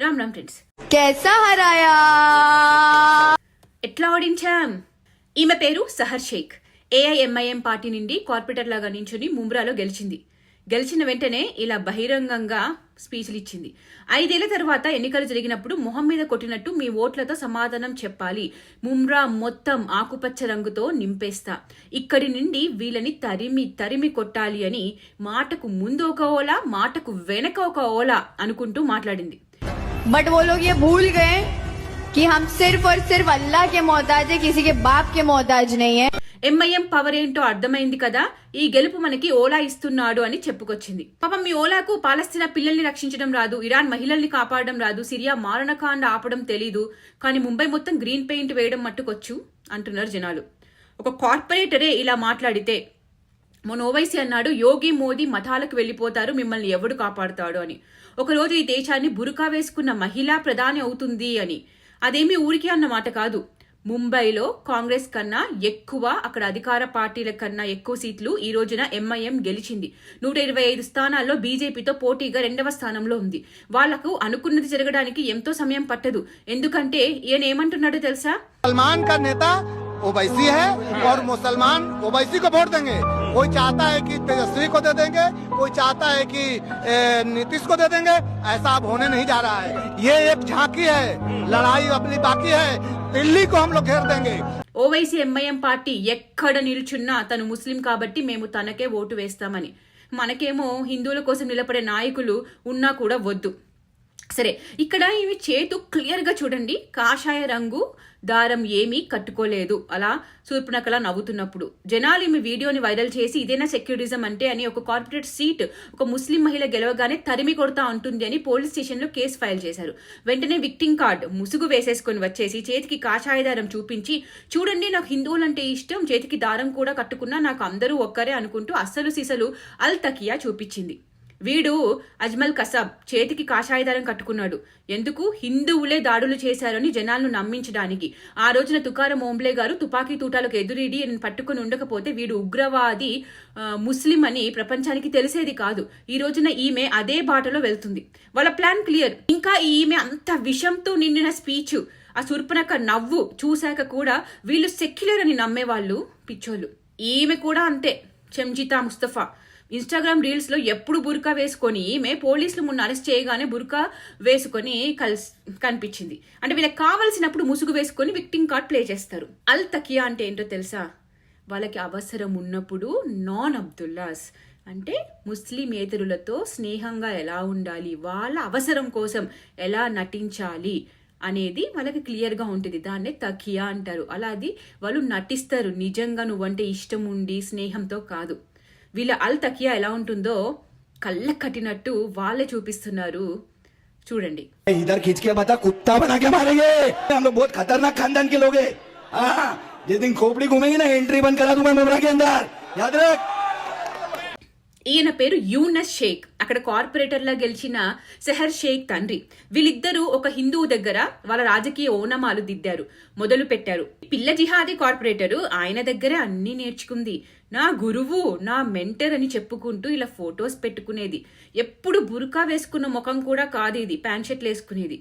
Ram Ram friends. కేసా హరాయా ఎట్లా ఓడించాం ఈమె పేరు సహర్ షేక్. ఏఐఎంఐఎం పార్టీ నుండి కార్పొరేటర్ లాగా నించుని ముంబ్రాలో గెలిచింది. గెలిచిన వెంటనే ఇలా బహిరంగంగా స్పీచ్లు ఇచ్చింది. ఐదేళ్ళ తర్వాత ఎన్నికలు జరిగినప్పుడు మొహం మీద కొట్టినట్టు మీ ఓట్లతో సమాధానం చెప్పాలి. ముమ్రా మొత్తం ఆకుపచ్చ రంగుతో నింపేస్తా. ఇక్కడి నుండి వీళ్ళని తరిమి తరిమి కొట్టాలి అని మాటకు ముందు ఒక ఓలా మాటకు వెనక ఒక ఓలా అనుకుంటూ మాట్లాడింది. बट वो लोग ये भूल गए कि हम सिर्फ और सिर्फ अल्लाह के मोहताज है किसी के बाप के मोहताज नहीं है ఎంఐఎం పవర్ ఏంటో అర్థమైంది కదా ఈ గెలుపు మనకి ఓలా ఇస్తున్నాడు అని చెప్పుకొచ్చింది పాపం మీ ఓలాకు పాలస్తీనా పిల్లల్ని రక్షించడం రాదు ఇరాన్ మహిళల్ని కాపాడడం రాదు సిరియా మారణకాండ ఆపడం తెలీదు కానీ ముంబై మొత్తం గ్రీన్ పెయింట్ వేయడం మట్టుకొచ్చు అంటున్నారు జనాలు ఒక కార్పొరేటరే ఇలా మాట్లాడితే మొన్న ఓవైసీ అన్నాడు యోగి మోదీ మతాలకు వెళ్ళిపోతారు మిమ్మల్ని ఎవడు కాపాడుతాడు? అని. ఒకరోజు ఈ దేశాన్ని బురుకా వేసుకున్న మహిళా ప్రధాని అవుతుంది అని. అదేమీ ఊరికే అన్నమాట కాదు. ముంబైలో కాంగ్రెస్ కన్నా ఎక్కువ అక్కడ అధికార పార్టీల కన్నా ఎక్కువ సీట్లు ఈ రోజున ఎంఐఎం గెలిచింది. నూట ఇరవై ఐదు స్థానాల్లో బీజేపీతో పోటీగా రెండవ స్థానంలో ఉంది. వాళ్ళకు అనుకున్నది జరగడానికి ఎంతో సమయం పట్టదు. ఎందుకంటే ఈయన ఏమంటున్నాడో తెలుసా? Hmm. సల్మాన్ ఓబైసీ कोई चाहता है कि तेजस्वी को दे देंगे कोई चाहता है कि ए, नीतीश को दे देंगे ऐसा अब होने नहीं जा रहा है ये एक झांकी है लड़ाई अपनी बाकी है दिल्ली को हम लोग घेर देंगे ఓవైసీ ఎంఐఎం పార్టీ ఎక్కడ నిల్చున్నా తను ముస్లిం కాబట్టి మేము తనకే ఓటు వేస్తామని మనకేమో హిందువుల కోసం నిలబడే నాయకులు ఉన్నా కూడా వద్దు సరే ఇక్కడ ఇవి చేతు క్లియర్గా చూడండి. కాషాయ రంగు దారం ఏమీ కట్టుకోలేదు. అలా సూర్పనకలా నవ్వుతున్నప్పుడు. జనాలు ఈమె వీడియోని వైరల్ చేసి ఇదేనా సెక్యూరిజం అంటే అని ఒక కార్పొరేట్ సీట్ ఒక ముస్లిం మహిళ గెలవగానే తరిమి కొడతా ఉంటుంది అని పోలీస్ స్టేషన్లో కేసు ఫైల్ చేశారు. వెంటనే విక్టింగ్ కార్డ్ ముసుగు వేసేసుకొని వచ్చేసి చేతికి కాషాయ దారం చూపించి చూడండి నాకు హిందువులంటే ఇష్టం చేతికి దారం కూడా కట్టుకున్నా నాకు అందరూ ఒక్కరే అనుకుంటూ అస్సలు సిసలు అల్ తకియా చూపించింది. వీడు అజ్మల్ కసాబ్ చేతికి కాషాయదారం కట్టుకున్నాడు. ఎందుకు? హిందువులే దాడులు చేశారని జనాలను నమ్మించడానికి. ఆ రోజున తుకారం ఓంబ్లే గారు తుపాకీ తూటాలకు ఎదురీడి పట్టుకుని ఉండకపోతే వీడు ఉగ్రవాది ముస్లిం అని ప్రపంచానికి తెలిసేది కాదు. ఈ రోజున ఈమె అదే బాటలో వెళ్తుంది. వాళ్ళ ప్లాన్ క్లియర్. ఇంకా ఈమె అంత విషంతో నిండిన స్పీచ్ ఆ సుర్పనక నవ్వు చూశాక కూడా వీళ్ళు సెక్యులర్ అని నమ్మేవాళ్ళు పిచ్చోళ్ళు. ఈమె కూడా అంతే. చెంజితా ముస్తఫా. ఇన్స్టాగ్రామ్ రీల్స్లో ఎప్పుడు బుర్కా వేసుకొని ఈమె పోలీసులు మొన్న అరెస్ట్ చేయగానే బుర్కా వేసుకొని కలిసి కనిపించింది. అంటే వీళ్ళకి కావలసినప్పుడు ముసుగు వేసుకొని విక్టింగ్ కార్డ్ ప్లే చేస్తారు. అల్ తకియా అంటే ఏంటో తెలుసా? వాళ్ళకి అవసరం ఉన్నప్పుడు నాన్ అబ్దుల్లాస్. అంటే ముస్లిమేతరులతో స్నేహంగా ఎలా ఉండాలి వాళ్ళ అవసరం కోసం ఎలా నటించాలి అనేది వాళ్ళకి క్లియర్గా ఉంటుంది. దాన్నే తకియా అంటారు. అలా అది వాళ్ళు నటిస్తారు. నిజంగా నువ్వంటే ఇష్టం ఉండి స్నేహంతో కాదు. వీళ్ళ అల్ తకియా ఎలా ఉంటుందో కళ్ళ కట్టినట్టు వాళ్ళే చూపిస్తున్నారు చూడండి इधर खींच के बता कुत्ता बना के मारेंगे हम लोग बहुत खतरनाक खानदान के लोग हैं हाँ जिस दिन खोपड़ी घूमेगी ना एंट्री बंद करा दूं मैं मुमरा के अंदर याद रख ఈయన పేరు యూనస్ షేక్. అక్కడ కార్పొరేటర్లా గెలిచిన సెహర్ షేక్ తండ్రి. వీళ్ళిద్దరూ ఒక హిందువు దగ్గర వాళ్ళ రాజకీయ ఓనమాలు దిద్దారు మొదలు పెట్టారు. పిల్ల జిహాదీ కార్పొరేటరు ఆయన దగ్గరే అన్ని నేర్చుకుంది. నా గురువు నా మెంటర్ అని చెప్పుకుంటూ ఇలా ఫొటోస్ పెట్టుకునేది. ఎప్పుడు బురకా వేసుకున్న ముఖం కూడా కాదు ఇది ప్యాంట్ షర్ట్లు వేసుకునేది.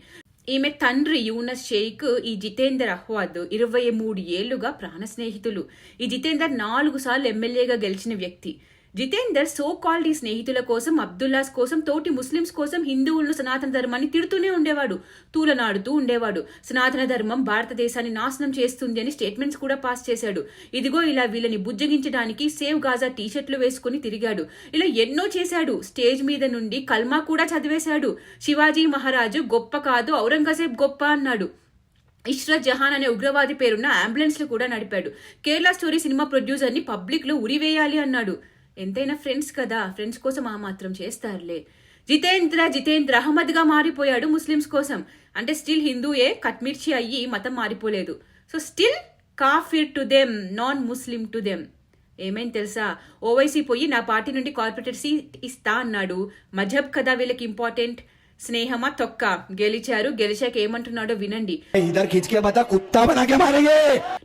ఈమె తండ్రి యూనస్ షేక్ ఈ జితేందర్ అహ్వాద్ ఇరవై మూడు ఏళ్ళుగా ప్రాణ స్నేహితులు ఈ జితేందర్ నాలుగు సార్లు ఎమ్మెల్యేగా గెలిచిన వ్యక్తి. జితేందర్ సో కాల్డ్ ఈ స్నేహితుల కోసం అబ్దుల్లాస్ కోసం తోటి ముస్లిమ్స్ కోసం హిందువులను సనాతన ధర్మాన్ని తిడుతూనే ఉండేవాడు తూలనాడుతూ ఉండేవాడు. సనాతన ధర్మం భారతదేశాన్ని నాశనం చేస్తుంది అని స్టేట్మెంట్స్ కూడా పాస్ చేశాడు. ఇదిగో ఇలా వీళ్ళని బుజ్జగించడానికి సేవ్ గాజా టీషర్ట్లు వేసుకుని తిరిగాడు. ఇలా ఎన్నో చేశాడు. స్టేజ్ మీద నుండి కల్మా కూడా చదివేశాడు. శివాజీ మహారాజు గొప్ప కాదు ఔరంగజేబ్ గొప్ప అన్నాడు. ఇష్రత్ జహాన్ అనే ఉగ్రవాది పేరున్న అంబులెన్స్లు కూడా నడిపాడు. కేరళ స్టోరీ సినిమా ప్రొడ్యూసర్ని పబ్లిక్లో ఉరివేయాలి అన్నాడు. ఎంతైనా ఫ్రెండ్స్ కదా ఫ్రెండ్స్ కోసం ఆ మాత్రం చేస్తారులే. జితేంద్ర జితేంద్ర అహ్మద్గా మారిపోయాడు ముస్లిమ్స్ కోసం. అంటే స్టిల్ హిందూయే కట్మిర్చి అయ్యి మతం మారిపోలేదు. So still కాఫిర్ to them non Muslim to them ఏమైంది తెలుసా? ఓవైసీ పోయి నా పార్టీ నుండి కార్పొరేటర్ సీట్ ఇస్తా అన్నాడు. మజహబ్ కదా వీళ్ళకి ఇంపార్టెంట్ స్నేహమా తొక్క? గెలిచారు గెలిచాక ఏమంటున్నాడో వినండి.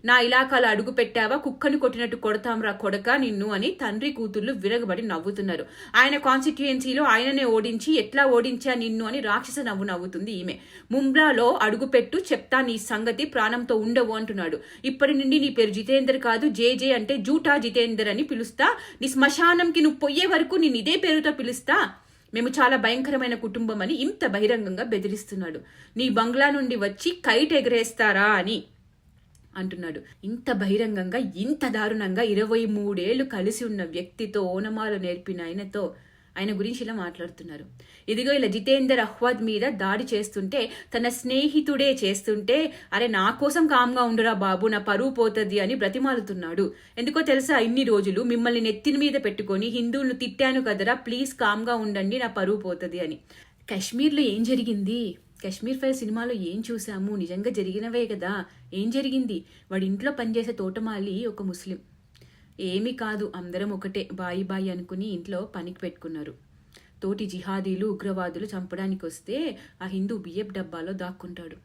నా ఇలాకాలు అడుగు పెట్టావా? కుక్కను కొట్టినట్టు కొడతాంరా కొడక నిన్ను అని తండ్రి కూతుర్లు విరగబడి నవ్వుతున్నారు. ఆయన కాన్స్టిట్యుయెన్సీలో ఆయననే ఓడించి ఎట్లా ఓడించా నిన్ను అని రాక్షస నవ్వు నవ్వుతుంది ఈమె. ముంబ్రాలో అడుగుపెట్టు చెప్తా నీ సంగతి ప్రాణంతో ఉండవు అంటున్నాడు. ఇప్పటి నుండి నీ పేరు జితేందర్ కాదు జేజే అంటే జూటా జితేందర్ అని పిలుస్తా. నీ శ్మశానంకి నువ్వు పోయే వరకు నేను ఇదే పేరుతో పిలుస్తా. మేము చాలా భయంకరమైన కుటుంబం అని ఇంత బహిరంగంగా బెదిరిస్తున్నాడు. నీ బంగ్లా నుండి వచ్చి కైట్ ఎగరేస్తారా అని అంటున్నాడు. ఇంత బహిరంగంగా ఇంత దారుణంగా ఇరవై మూడేళ్ళు కలిసి ఉన్న వ్యక్తితో ఓనమాలు నేర్పిన ఆయనతో ఆయన గురించి ఇలా మాట్లాడుతున్నారు. ఇదిగో ఇలా జితేందర్ అహ్వాద్ మీద దాడి చేస్తుంటే తన స్నేహితుడే చేస్తుంటే అరే నా కోసం కామ్గా ఉండురా బాబు నా పరువు పోతుంది అని బ్రతిమాలుతున్నాడు. ఎందుకో తెలుసా ఇన్ని రోజులు మిమ్మల్ని నెత్తిన మీద పెట్టుకొని హిందువులను తిట్టాను కదరా ప్లీజ్ కామ్గా ఉండండి నా పరువు పోతుంది అని. కాశ్మీర్లో ఏం జరిగింది? కాశ్మీర్ ఫైల్ సినిమాలో ఏం చూసాము? నిజంగా జరిగినవే కదా. ఏం జరిగింది? వాడి ఇంట్లో పనిచేసే తోటమాలి ఒక ముస్లిం. ఏమీ కాదు అందరం ఒకటే బాయి బాయి అనుకుని ఇంట్లో పనికి పెట్టుకున్నారు. తోటి జిహాదీలు ఉగ్రవాదులు చంపడానికి వస్తే ఆ హిందూ బియ్యపు డబ్బాలో దాక్కుంటాడు.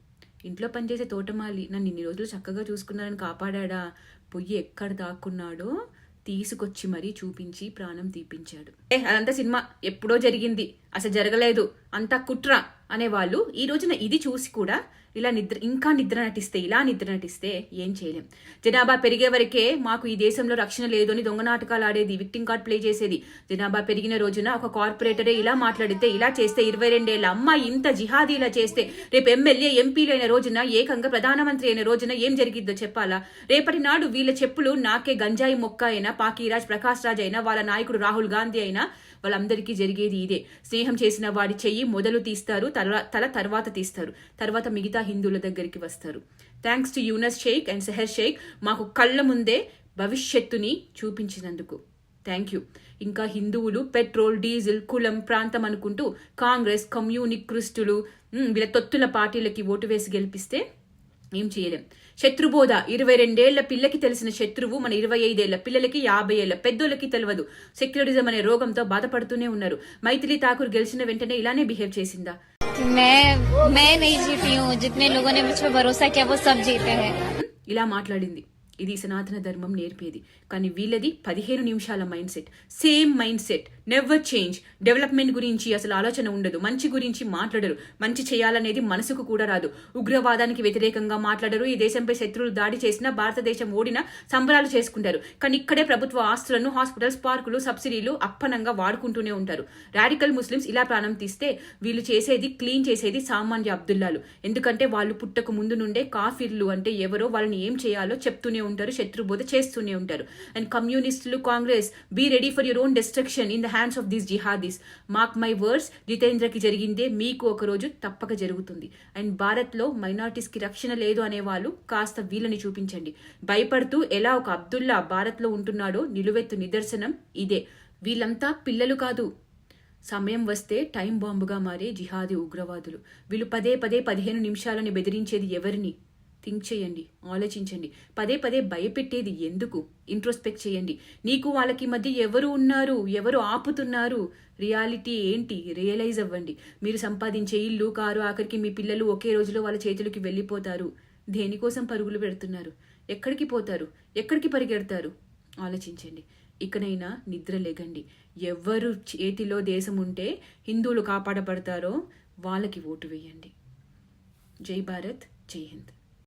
ఇంట్లో పనిచేసే తోటమాలి నన్ను ఇన్ని రోజులు చక్కగా చూసుకున్నారని కాపాడా పొయ్యి ఎక్కడ దాక్కున్నాడో తీసుకొచ్చి మరీ చూపించి ప్రాణం తీపించాడు. ఏ అదంతా సినిమా. ఎప్పుడో జరిగింది. అసలు జరగలేదు. అంతా కుట్ర అనేవాళ్ళు ఈ రోజున ఇది చూసి కూడా ఇలా నిద్ర ఇంకా నిద్ర నటిస్తే ఇలా నిద్ర నటిస్తే ఏం చేయలేం. జనాభా పెరిగే వరకే మాకు ఈ దేశంలో రక్షణ లేదు అని దొంగ నాటకాలు ఆడేది విక్టింగ్ కార్డ్ ప్లే చేసేది. జనాభా పెరిగిన రోజున ఒక కార్పొరేటరే ఇలా మాట్లాడితే ఇలా చేస్తే ఇరవై రెండేళ్ళ అమ్మాయి ఇంత జిహాదీ ఇలా చేస్తే రేపు ఎమ్మెల్యే ఎంపీలు అయిన రోజున ఏకంగా ప్రధానమంత్రి అయిన రోజున ఏం జరిగిద్దో చెప్పాలా? రేపటి నాడు వీళ్ళ చెప్పులు నాకే గంజాయి మొక్క అయినా పాకీరాజ్ ప్రకాష్ రాజ్ అయినా వాళ్ళ నాయకుడు రాహుల్ గాంధీ అయినా వాళ్ళందరికీ జరిగేది ఇదే. స్నేహం చేసిన వాడి చెయ్యి మొదలు తీస్తారు తల తల తర్వాత తీస్తారు. తర్వాత మిగతా హిందువుల దగ్గరికి వస్తారు. Thanks to Yunus Shaikh and Sehar Shaikh మాకు కళ్ళ ముందే భవిష్యత్తుని చూపించినందుకు. థ్యాంక్ యూ ఇంకా హిందువులు పెట్రోల్ డీజిల్ కులం ప్రాంతం అనుకుంటూ కాంగ్రెస్ కమ్యూనిక్రిస్టులు వీళ్ళ తొత్తుల పార్టీలకి ఓటు వేసి గెలిపిస్తే ఏం చేయలేం. శత్రుబోధ ఇరవై రెండేళ్ళ పిల్లకి తెలిసిన శత్రువు మన ఇరవై ఐదేళ్ళ పిల్లలకి యాభై ఏళ్ళ పెద్దోళ్ళకి తెలియదు సెక్యులరిజం అనే రోగంతో బాధపడుతూనే ఉన్నారు. మైథిలి ఠాకూర్ గెలిచిన వెంటనే ఇలానే బిహేవ్ చేసిందా? मैं मैं नहीं जीती हूँ जितने लोगों ने मुझ पर भरोसा किया वो सब जीते हैं ఇలా మాట్లాడింది ఇది సనాతన ధర్మం నేర్పేది. కానీ వీళ్ళది పదిహేను నిమిషాల mindset. Same mindset. Never change development గురించి అసలు ఆలోచన ఉండదు. మంచి గురించి మాట్లాడరు. మంచి చేయాలనేది మనసుకు కూడా రాదు. ఉగ్రవాదానికి వ్యతిరేకంగా మాట్లాడరు. ఈ దేశంపై శత్రువులు దాడి చేసినా భారతదేశం ఓడినా సంబరాలు చేసుకుంటారు. కానీ ఇక్కడే ప్రభుత్వ ఆస్తులను హాస్పిటల్స్ పార్కులు సబ్సిడీలు అప్పనంగా వాడుకుంటూనే ఉంటారు. రాడికల్ ముస్లిమ్స్ ఇలా ప్రాణం తీస్తే వీళ్ళు చేసేది క్లీన్ చేసేది సామాన్య అబ్దుల్లాలు. ఎందుకంటే వాళ్ళు పుట్టక ముందు నుండే కాఫీర్లు అంటే ఎవరో వాళ్ళని ఏం చేయాలో చెప్తూనే ఉంటారు శత్రుబోధ చేస్తూనే ఉంటారు. అండ్ కమ్యూనిస్టులు Congress be ready for your own destruction in the hands of these jihadis mark my words జితేంద్రకి జరిగిందే మీకు ఒక రోజు తప్పక జరుగుతుంది అండ్ భారత్లో మైనార్టీస్కి రక్షణ లేదు అనే వాళ్ళు కాస్త వీళ్ళని చూపించండి భయపడుతూ ఎలా ఒక అబ్దుల్లా భారత్లో ఉంటున్నాడో నిలువెత్తు నిదర్శనం ఇదే వీళ్ళంతా పిల్లలు కాదు సమయం వస్తే టైం బాంబుగా మారే జిహాదీ ఉగ్రవాదులు వీళ్ళు పదే పదే పదిహేను నిమిషాలని బెదిరించేది ఎవరిని థింక్ చేయండి ఆలోచించండి. పదే పదే భయపెట్టేది ఎందుకు? ఇంట్రోస్పెక్ట్ చేయండి. నీకు వాళ్ళకి మధ్య ఎవరు ఉన్నారు ఎవరు ఆపుతున్నారు? రియాలిటీ ఏంటి? రియలైజ్ అవ్వండి. మీరు సంపాదించే ఇల్లు కారు ఆఖరికి మీ పిల్లలు ఒకే రోజులో వాళ్ళ చేతులకి వెళ్ళిపోతారు. దేనికోసం పరుగులు పెడుతున్నారు? ఎక్కడికి పోతారు? ఎక్కడికి పరిగెడతారు? ఆలోచించండి. ఇకనైనా నిద్ర లేగండి ఎవరు చేతిలో దేశం ఉంటే హిందువులు కాపాడబడతారో వాళ్ళకి ఓటు వేయండి. జై భారత్ జై హింద్.